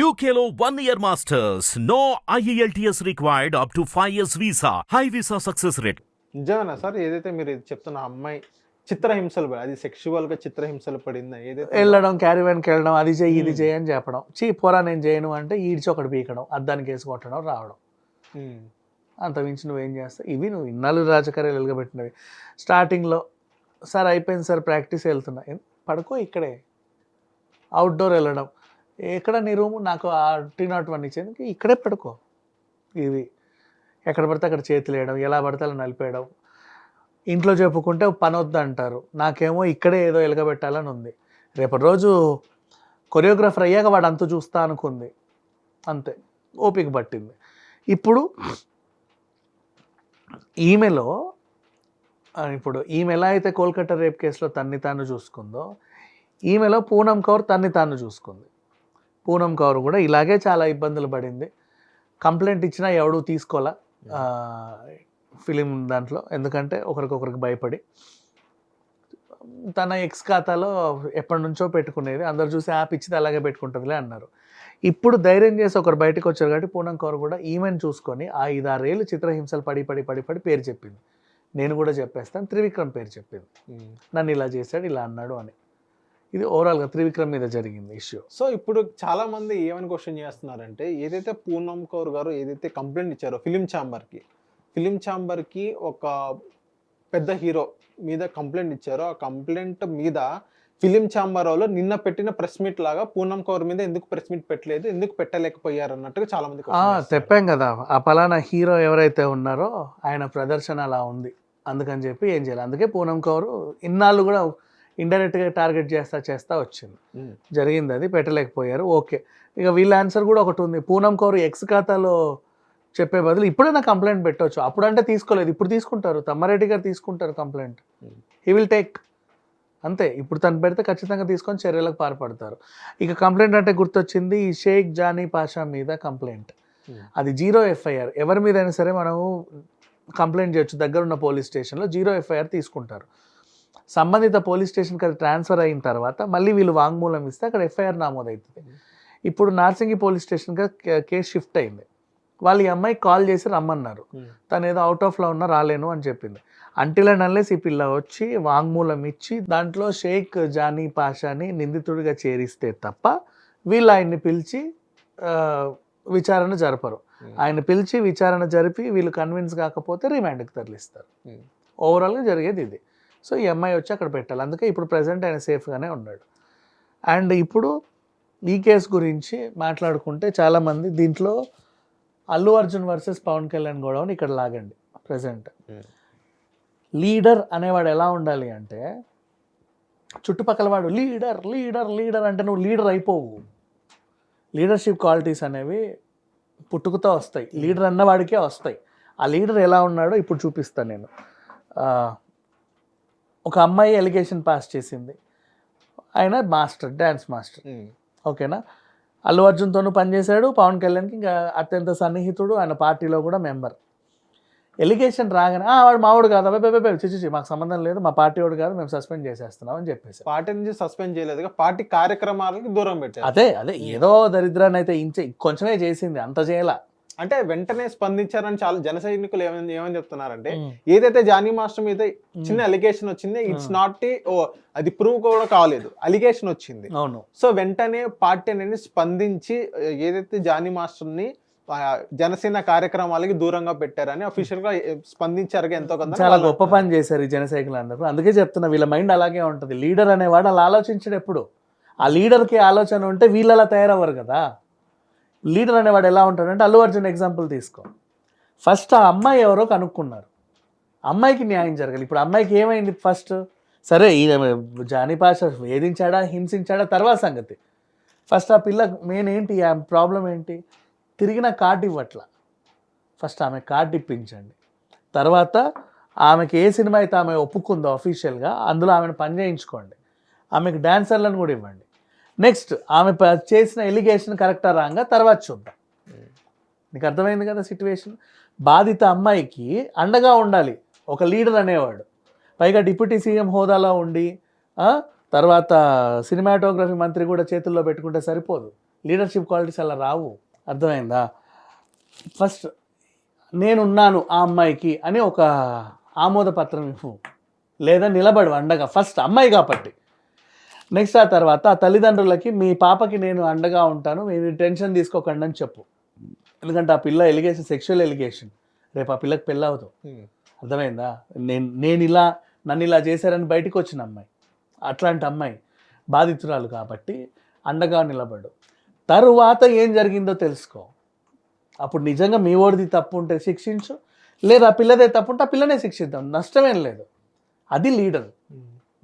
One year masters. No E IELTS required up to 5 years visa. High visa success rate. నిజమేనా sir? ఏదైతే మీరు చెప్తున్న అమ్మాయి చిత్రహింసలు పడి అది సెక్షువల్గా చిత్రహింసలు పడిందా? ఏదైతే వెళ్ళడం క్యారీవెన్కి వెళ్ళడం అది చెయ్యి ఇది చెయ్యి అని చెప్పడం. చీ పోరా నేను చేయను అంటే ఈడ్చి ఒకటి పీకడం అద్దానికి వేసి కొట్టడం రావడం. అంత మించి నువ్వేం చేస్తావు? ఇవి నువ్వు ఇన్నాళ్ళు రాజకీయాలు వెలుగబెట్టినవి. స్టార్టింగ్లో సార్ అయిపోయింది సార్ ప్రాక్టీస్ వెళ్తున్నా. పడుకో ఇక్కడే. అవుట్డోర్ వెళ్ళడం. ఎక్కడ నీ రూము? నాకు ఆ టీ నాట్ వన్ ఇచ్చేందుకు ఇక్కడే పడుకో ఇవి ఎక్కడ పడితే అక్కడ చేతులు వేయడం ఎలా పడితే అలా నలిపేయడం. ఇంట్లో చెప్పుకుంటే పని వద్దు అంటారు నాకేమో ఇక్కడే ఏదో ఎలగబెట్టాలని ఉంది. రేపటి రోజు కొరియోగ్రాఫర్ అయ్యాక వాడు అంత చూస్తా అనుకుంది. అంతే. ఓపిక పట్టింది. ఇప్పుడు ఈమెలో ఇప్పుడు ఈమె ఎలా అయితే కోల్కతా రేప్ కేసులో తన్ని తాను చూసుకుందో ఈమెలో పూనం కౌర్ తన్ని తాను చూసుకుంది. పూనం కౌర్ కూడా ఇలాగే చాలా ఇబ్బందులు పడింది. కంప్లైంట్ ఇచ్చినా ఎవడు తీసుకోవాలా ఫిలిం దాంట్లో. ఎందుకంటే ఒకరికొకరికి భయపడి. తన ఎక్స్ ఖాతాలో ఎప్పటి నుంచో పెట్టుకునేది. అందరు చూసి యాప్ ఇచ్చింది అలాగే పెట్టుకుంటుందిలే అన్నారు. ఇప్పుడు ధైర్యం చేసి ఒకరు బయటకు వచ్చారు కాబట్టి పూనం కౌర్ కూడా ఈమెను చూసుకొని ఆ ఐదారేళ్ళు చిత్రహింసలు పడి పడి పడి పడి పేరు చెప్పింది. నేను కూడా చెప్పేస్తాను. త్రివిక్రమ్ పేరు చెప్పింది. ఉమ్. నన్ను ఇలా చేశాడు ఇలా అన్నాడు అని. ఇది ఓవరాల్గా త్రివిక్రమ్ మీద జరిగింది ఇష్యూ సో ఇప్పుడు చాలా మంది ఏమని క్వశ్చన్ చేస్తున్నారంటే ఏదైతే పూనం కౌర్ గారు ఏదైతే కంప్లైంట్ ఇచ్చారో ఫిలిం ఛాంబర్కి ఫిలిం ఛాంబర్కి ఒక పెద్ద హీరో మీద కంప్లైంట్ ఇచ్చారో ఆ కంప్లైంట్ మీద ఫిలిం ఛాంబర్ వాళ్ళు నిన్న పెట్టిన ప్రెస్ మీట్ లాగా పూనం కౌర్ మీద ఎందుకు ప్రెస్ మీట్ పెట్టలేదు ఎందుకు పెట్టలేకపోయారు అన్నట్టుగా చాలా మంది. చెప్పాం కదా ఆ పలానా హీరో ఎవరైతే ఉన్నారో ఆయన ప్రదర్శన అలా ఉంది అందుకని చెప్పి ఏం చేయాలి అందుకే పూనం కౌరు ఇన్నాళ్ళు కూడా ఇండైరెక్ట్గా టార్గెట్ చేస్తా చేస్తా వచ్చింది. జరిగింది అది పెట్టలేకపోయారు. ఓకే. ఇక వీళ్ళ ఆన్సర్ కూడా ఒకటి ఉంది. పూనం కౌరు ఎక్స్ ఖాతాలో చెప్పే బదులు ఇప్పుడైనా కంప్లైంట్ పెట్టవచ్చు అప్పుడంటే తీసుకోలేదు. ఇప్పుడు తీసుకుంటారు. తమ్మారెడ్డి గారు తీసుకుంటారు కంప్లైంట్. హీ విల్ టేక్ అంతే. ఇప్పుడు తను పెడితే ఖచ్చితంగా తీసుకొని చర్యలకు పాల్పడతారు. ఇక కంప్లైంట్ అంటే గుర్తొచ్చింది ఈ షేక్ జానీ పాషా మీద కంప్లైంట్. అది జీరో ఎఫ్ఐఆర్. ఎవరి మీద అయినా సరే మనము కంప్లైంట్ చేయొచ్చు. దగ్గర ఉన్న పోలీస్ స్టేషన్లో జీరో ఎఫ్ఐఆర్ తీసుకుంటారు. సంబంధిత పోలీస్ స్టేషన్కి అది ట్రాన్స్ఫర్ అయిన తర్వాత మళ్ళీ వీళ్ళు వాంగ్మూలం ఇస్తే అక్కడ ఎఫ్ఐఆర్ నమోదవుతుంది. ఇప్పుడు నార్సింగి పోలీస్ స్టేషన్గా కేసు షిఫ్ట్ అయింది. వాళ్ళు ఈ అమ్మాయి కాల్ చేసి రమ్మన్నారు. ఉమ్. తను ఏదో అవుట్ ఆఫ్లో ఉన్నా రాలేను అని చెప్పింది. అంటిల్ అండ్ అన్లెస్ ఈ పిల్ల వచ్చి వాంగ్మూలం ఇచ్చి దాంట్లో షేక్ జానీ పాషాని నిందితుడిగా చేరిస్తే తప్ప వీళ్ళు ఆయన్ని పిలిచి విచారణ జరపరు. Hmm. ఆయన పిలిచి విచారణ జరిపి వీళ్ళు కన్విన్స్ కాకపోతే రిమాండ్కి తరలిస్తారు. Hmm. ఓవరాల్గా జరిగేది ఇది. సో ఈ అమ్మాయి వచ్చి అక్కడ పెట్టాలి. అందుకే ఇప్పుడు ప్రజెంట్ ఆయన సేఫ్గానే ఉన్నాడు. అండ్ ఇప్పుడు ఈ కేసు గురించి మాట్లాడుకుంటే చాలామంది దీంట్లో అల్లు అర్జున్ వర్సెస్ పవన్ కళ్యాణ్ గొడవని ఇక్కడ లాగండి ప్రజెంట్ Hmm. లీడర్ అనేవాడు ఎలా ఉండాలి అంటే చుట్టుపక్కల వాడు లీడర్ లీడర్ లీడర్ అంటే నువ్వు లీడర్ అయిపోవు. లీడర్షిప్ క్వాలిటీస్ అనేవి పుట్టుకతో వస్తాయి. లీడర్ అన్నవాడికే వస్తాయి. ఆ లీడర్ ఎలా ఉన్నాడో ఇప్పుడు చూపిస్తాను నేను. ఒక అమ్మాయి ఎలిగేషన్ పాస్ చేసింది. ఆయన మాస్టర్ డ్యాన్స్ మాస్టర్. ఓకేనా? అల్లు అర్జున్తోనూ పనిచేశాడు పవన్ కళ్యాణ్కి ఇంకా అత్యంత సన్నిహితుడు. ఆయన పార్టీలో కూడా మెంబర్. ఎలిగేషన్ రాగానే "ఆ, వాడు మావాడు కాదు. అబ్బాయి చిచి మాకు సంబంధం లేదు. మా పార్టీ వాడు కాదు. మేము సస్పెండ్ చేసేస్తున్నాం అని చెప్పేసి పార్టీ నుంచి సస్పెండ్ చేయలేదుగా పార్టీ కార్యక్రమాలకి దూరం పెట్టారు. అదే అదే. ఏదో దరిద్రాన్ని అయితే ఇంచే కొంచెమే చేసింది. అంత చేయాల? అంటే వెంటనే స్పందించారని చాలా జన సైనికులు ఏమని ఏమని చెప్తున్నారంటే ఏదైతే జానీ మాస్టర్ మీద చిన్న అలిగేషన్ వచ్చింది ఇట్స్. నాట్ ఓ అది ప్రూవ్ కూడా కాలేదు. అలిగేషన్ వచ్చింది. అవును. సో వెంటనే పార్టీ అనేది స్పందించి ఏదైతే జానీ మాస్టర్ని ఆ, జనసేన కార్యక్రమాలకి దూరంగా పెట్టారని అఫీషియల్గా స్పందించారు ఎంతో కొంత చాలా గొప్ప పని చేశారు ఈ జనసైకులు అందరూ. అందుకే చెప్తున్నా వీళ్ళ మైండ్ అలాగే ఉంటుంది. లీడర్ అనేవాడు అలా ఆలోచించడు ఎప్పుడు. ఆ లీడర్కి ఆలోచన ఉంటే వీళ్ళు అలా తయారవ్వరు కదా. లీడర్ అనేవాడు ఎలా ఉంటాడంటే అల్లు అర్జున్ ఎగ్జాంపుల్ తీసుకో. ఫస్ట్ ఆ అమ్మాయి ఎవరో కనుక్కున్నారు. అమ్మాయికి న్యాయం జరగాలి. ఇప్పుడు అమ్మాయికి ఏమైంది ఫస్ట్ సరే ఈ జానీ పాష వేధించాడా హింసించాడా తర్వాత సంగతి. ఫస్ట్ ఆ పిల్ల మెయిన్ ఏంటి ఆ ప్రాబ్లం ఏంటి? తిరిగిన కార్డు ఇవ్వట్ల. ఫస్ట్ ఆమె కార్డు ఇప్పించండి. తర్వాత ఆమెకి ఏ సినిమా అయితే ఆమె ఒప్పుకుందో అఫీషియల్గా అందులో ఆమెను పని చేయించుకోండి. ఆమెకు డాన్సర్లను కూడా ఇవ్వండి. నెక్స్ట్ ఆమె ప- చేసిన ఎలిగేషన్ కరెక్టా రాంగా తర్వాత చూద్దాం. నీకు అర్థమైంది కదా సిచ్యువేషన్ బాధిత అమ్మాయికి అండగా ఉండాలి ఒక లీడర్ అనేవాడు. పైగా డిప్యూటీ సీఎం హోదాలో ఉండి తర్వాత సినిమాటోగ్రఫీ మంత్రి కూడా చేతుల్లో పెట్టుకుంటే సరిపోదు. లీడర్షిప్ క్వాలిటీస్ అలా రావు. అర్థమైందా? ఫస్ట్ నేనున్నాను ఆ అమ్మాయికి అని ఒక ఆమోద పత్రం ఇవ్వు. లేదా నిలబడు అండగా. ఫస్ట్ అమ్మాయి కాబట్టి. నెక్స్ట్ ఆ తర్వాత ఆ తల్లిదండ్రులకి మీ పాపకి నేను అండగా ఉంటాను మీరు టెన్షన్ తీసుకోకండి అని చెప్పు. ఎందుకంటే ఆ పిల్ల ఎలిగేషన్ సెక్షువల్ ఎలిగేషన్. రేపు ఆ పిల్లకి పెళ్ళి అవుతావు అర్థమైందా? నేను నేను ఇలా నన్ను ఇలా చేశారని బయటకు వచ్చిన అమ్మాయి. అట్లాంటి అమ్మాయి. బాధితురాలు కాబట్టి అండగా నిలబడు. తరువాత ఏం జరిగిందో తెలుసుకో. అప్పుడు నిజంగా మీ ఓడిది తప్పు ఉంటే శిక్షించు. లేదా ఆ పిల్లదే తప్పు ఉంటే ఆ పిల్లనే శిక్షిద్దాం. నష్టమేం లేదు. అది లీడర్.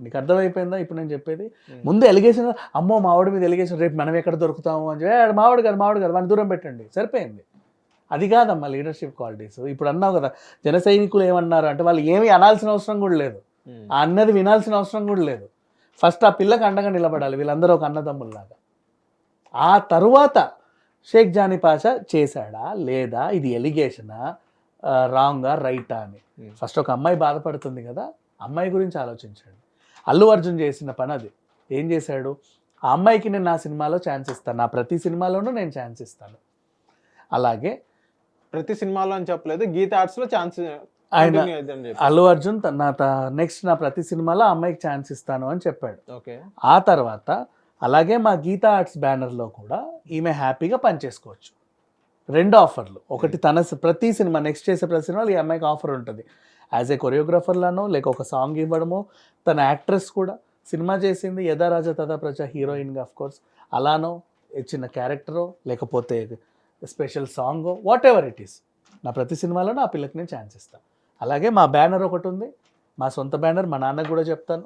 నీకు అర్థమైపోయిందా? ఇప్పుడు నేను చెప్పేది ముందు ఎలిగేషన్ అమ్మో మావాడి మీద ఎలిగేషన్ రేపు మనం ఎక్కడ దొరుకుతాము అని చెప్పి "ఏ, మావాడు కాదు మావాడు కాదు వాడిని దూరం పెట్టండి. సరిపోయింది. అది కాదమ్మా లీడర్షిప్ క్వాలిటీస్ ఇప్పుడు అన్నావు కదా జన సైనికులు ఏమన్నారు అంటే వాళ్ళు ఏమీ అనాల్సిన అవసరం కూడా లేదు. ఆ అన్నది వినాల్సిన అవసరం కూడా లేదు. ఫస్ట్ ఆ పిల్లకి అండగా నిలబడాలి వీళ్ళందరూ ఒక అన్నదమ్ముల్లాగా. ఆ తరువాత షేక్ జానీ పాషా చేశాడా? లేదా? ఇది ఎలిగేషనా? రాంగా రైటా అని. ఫస్ట్ ఒక అమ్మాయి బాధపడుతుంది కదా అమ్మాయి గురించి ఆలోచించండి. అల్లు అర్జున్ చేసిన పని అది. ఏం చేశాడు? ఆ అమ్మాయికి నేను నా సినిమాలో ఛాన్స్ ఇస్తాను. నా ప్రతి సినిమాలోనూ నేను ఛాన్స్ ఇస్తాను. అలాగే ప్రతి సినిమాలో అని చెప్పలేదు గీత ఆర్ట్స్లో ఛాన్స్ ఆయన అల్లు అర్జున్ త- నా నెక్స్ట్ నా ప్రతి సినిమాలో అమ్మాయికి ఛాన్స్ ఇస్తాను అని చెప్పాడు. ఓకే. ఆ తర్వాత అలాగే మా గీతా ఆర్ట్స్ బ్యానర్లో కూడా ఈమె హ్యాపీగా పనిచేసుకోవచ్చు. రెండు ఆఫర్లు ఒకటి తన ప్రతి సినిమా నెక్స్ట్ చేసే ప్రతి సినిమాలో ఈ అమ్మాయికి ఆఫర్ ఉంటుంది. యాజ్ ఏ కొరియోగ్రాఫర్లానో లేక ఒక సాంగ్ ఇవ్వడమో తన యాక్ట్రెస్ కూడా సినిమా చేసింది యథా రాజా తథా ప్రజ హీరోయిన్గా ఆఫ్ కోర్స్ అలానో చిన్న క్యారెక్టరో లేకపోతే స్పెషల్ సాంగో వాట్ ఎవర్ ఇట్ ఈస్ నా ప్రతి సినిమాలో నా పిల్లకి నేను ఛాన్స్ ఇస్తాను అలాగే మా బ్యానర్ ఒకటి ఉంది. మా సొంత బ్యానర్ మా నాన్నకు కూడా చెప్తాను.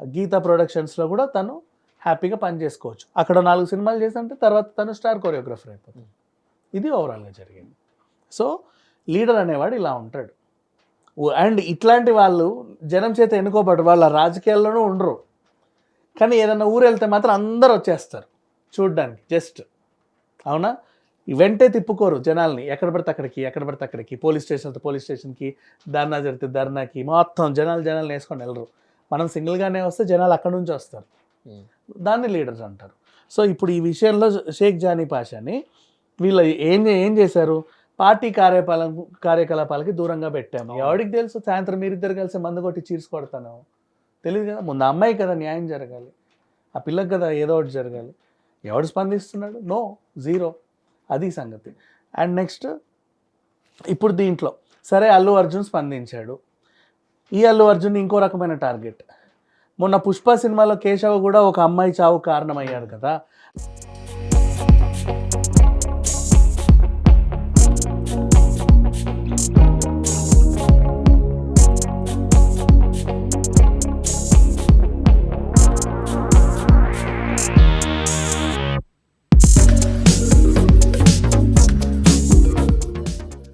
గీతా ప్రొడక్షన్స్లో కూడా తను హ్యాపీగా పని చేసుకోవచ్చు. అక్కడ నాలుగు సినిమాలు చేస్తుంటే తర్వాత తను స్టార్ కొరియోగ్రాఫర్ అయిపోతుంది ఇది ఓవరాల్గా జరిగింది. సో లీడర్ అనేవాడు ఇలా ఉంటాడు. అండ్ ఇట్లాంటి వాళ్ళు జనం చేత ఎన్నుకోబడ్డ వాళ్ళ రాజకీయాల్లోనూ ఉండరు. కానీ ఏదైనా ఊరు వెళ్తే మాత్రం అందరు వచ్చేస్తారు చూడ్డానికి జస్ట్. అవునా? వెంటే తిప్పుకోరు జనాల్ని. ఎక్కడ పడితే అక్కడికి ఎక్కడ పడితే అక్కడికి. పోలీస్ స్టేషన్ పోలీస్ స్టేషన్కి ధర్నా జరిగితే ధర్నాకి మొత్తం జనాలు జనాలు వేసుకొని వెళ్ళరు మనం సింగిల్గానే వస్తే జనాలు అక్కడ నుంచి వస్తారు. దాన్ని లీడర్స్ అంటారు. సో ఇప్పుడు ఈ విషయంలో షేక్ జానీ పాషాని వీళ్ళు ఏం ఏం చేశారు? పార్టీ కార్యపాల కార్యకలాపాలకి దూరంగా పెట్టాము. ఎవరికి తెలుసు సాయంత్రం మీరిద్దరు కలిసి మందు కొట్టి చీర్స్ కొడతాను. తెలియదు కదా ముందు అమ్మాయి కదా న్యాయం జరగాలి. ఆ పిల్లకి కదా ఏదో ఒకటి జరగాలి. ఎవడు స్పందిస్తున్నాడు? No zero. అది సంగతి. అండ్ నెక్స్ట్ ఇప్పుడు దీంట్లో సరే అల్లు అర్జున్ స్పందించాడు. ఈ అల్లు అర్జున్ ఇంకో రకమైన టార్గెట్. మొన్న పుష్ప సినిమాలో కేశవ కూడా ఒక అమ్మాయి చావు కారణమయ్యాడు కదా.